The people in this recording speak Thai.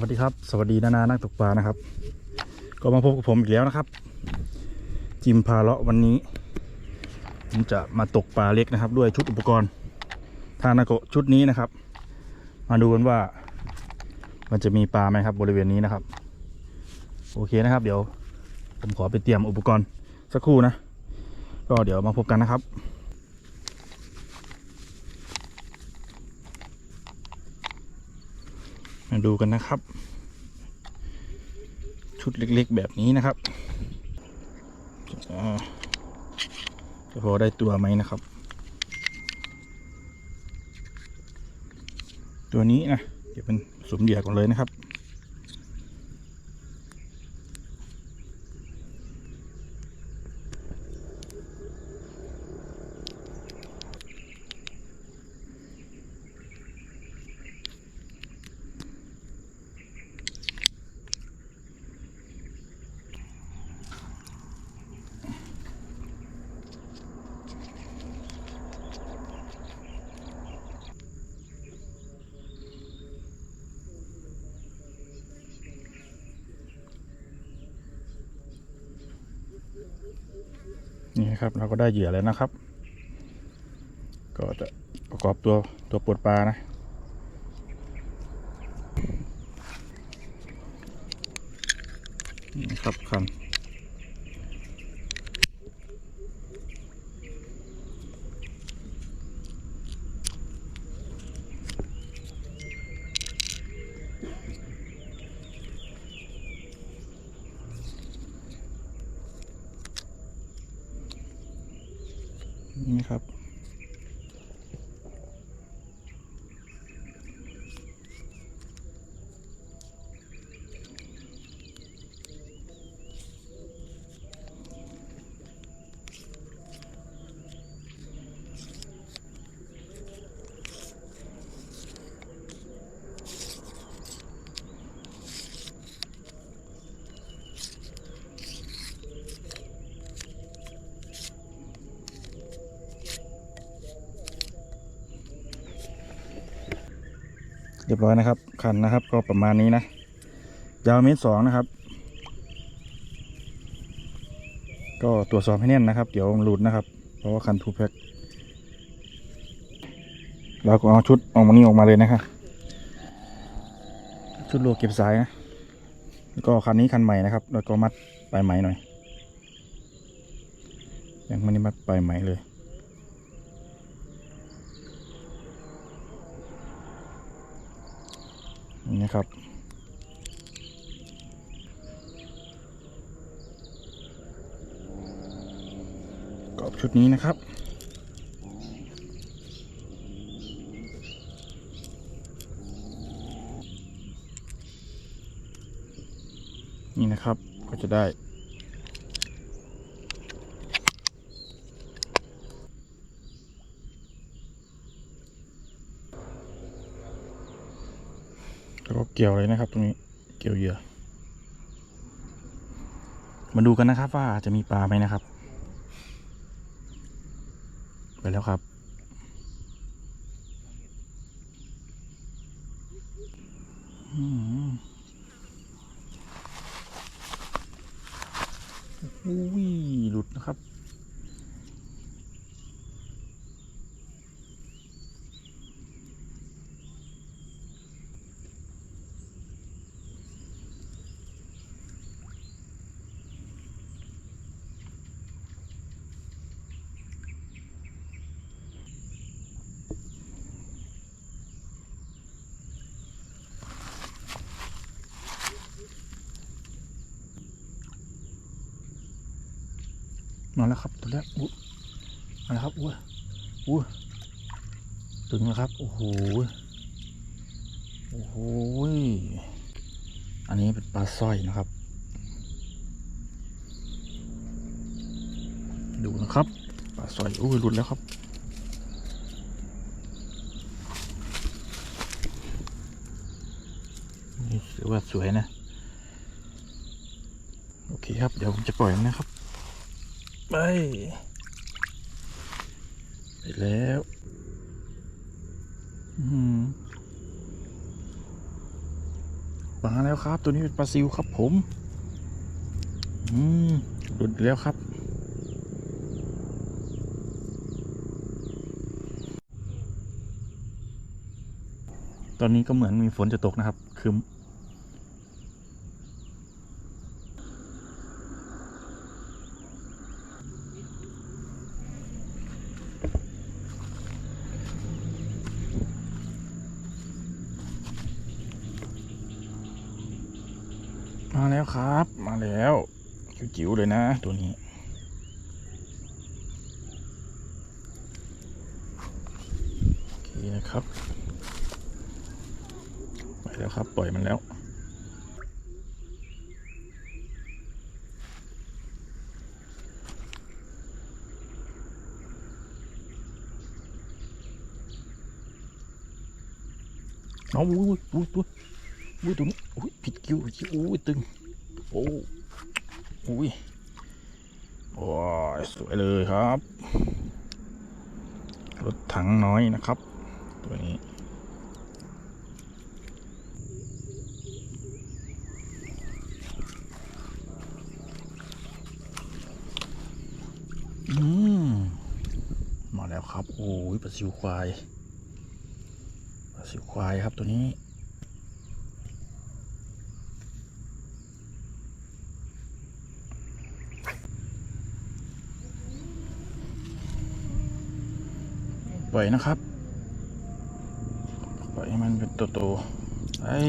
วัสดีครับ สวัสดีนานานักตกปลานะครับ ก็มาพบกับผมอีกแล้วนะครับ จิมพาเลาะวันนี้ ผมจะมาตกปลาเล็กนะครับ ด้วยชุดอุปกรณ์ทานาโกชุดนี้นะครับ มาดูกันว่า มันจะมีปลาไหมครับ บริเวณนี้นะครับ โอเคนะครับ เดี๋ยว ผมขอไปเตรียมอุปกรณ์สักครู่นะ ก็เดี๋ยวมาพบกันนะครับ มาดูกันนะครับ ชุดเล็กๆแบบนี้นะครับจะพอได้ตัวไหมนะครับ ตัวนี้นะเดี๋ยวเป็นสมเดียก่อนเลยนะครับ นี่ครับเราก็ได้เหยื่อแล้วนะครับ ก็จะประกอบตัวตัวปวดปลานะนี่ครับคัน นี่ครับ เรียบร้อยนะครับ คันนะครับ ก็ประมาณนี้นะ ยาวเมตรสองนะครับ ก็ตรวจสอบให้แน่นนะครับ เดี๋ยวหลุดนะครับ เพราะว่าคันทูแพ็คเราก็เอาชุดออกมานี่ออกมาเลยนะครับ ชุดลกเก็บสายนะ แล้วก็คันนี้คันใหม่นะครับ แล้วก็มัดปลายไหมหน่อย ยังไม่ได้มัดปลายไหมเลย นี่ครับ กรอบชุดนี้นะครับนี่นะครับก็จะได้ แล้วก็เกี่ยวเลยนะครับ ตรงนี้เกี่ยวเหยื่อ มาดูกันนะครับว่าจะมีปลาไหมนะครับ ไปแล้วครับ อืมอุ้ย มาแล้วครับตัวแรกอู้มาแล้วครับอู้อู้ถึงแล้วครับ โอ้โห โอ้โห อันนี้เป็นปลาสร้อยนะครับ ดูนะครับ ปลาสร้อยอู้หลุดแล้วครับ นี่ถือว่าสวยนะ โอเคครับ เดี๋ยวผมจะปล่อยมันนะครับ ไป ไปแล้วอืมปลาแล้วครับ ตัวนี้เป็นปลาซิวครับผม อืมหลุดแล้วครับ ตอนนี้ก็เหมือนมีฝนจะตกนะครับ คือ มาแล้วครับ มาแล้วจิ๋วๆเลยนะ ตัวนี้ โอเคนะครับ ไปแล้วครับ ปล่อยมันแล้วเอาอุ้ยอุ้ยอุ้ย อุ้ยตัวนี้อุ้ยผิดคิวผิดคิวอุ้ยตึงโอ้อุ้ยโอ้ยสวยเลยครับ รถถังน้อยนะครับ ตัวนี้อืมมาแล้วครับ โอ้ยปลาซิวควายปลาซิวควายครับตัวนี้ ปล่อยนะครับ ปล่อยให้มันเป็นตัวๆไอ้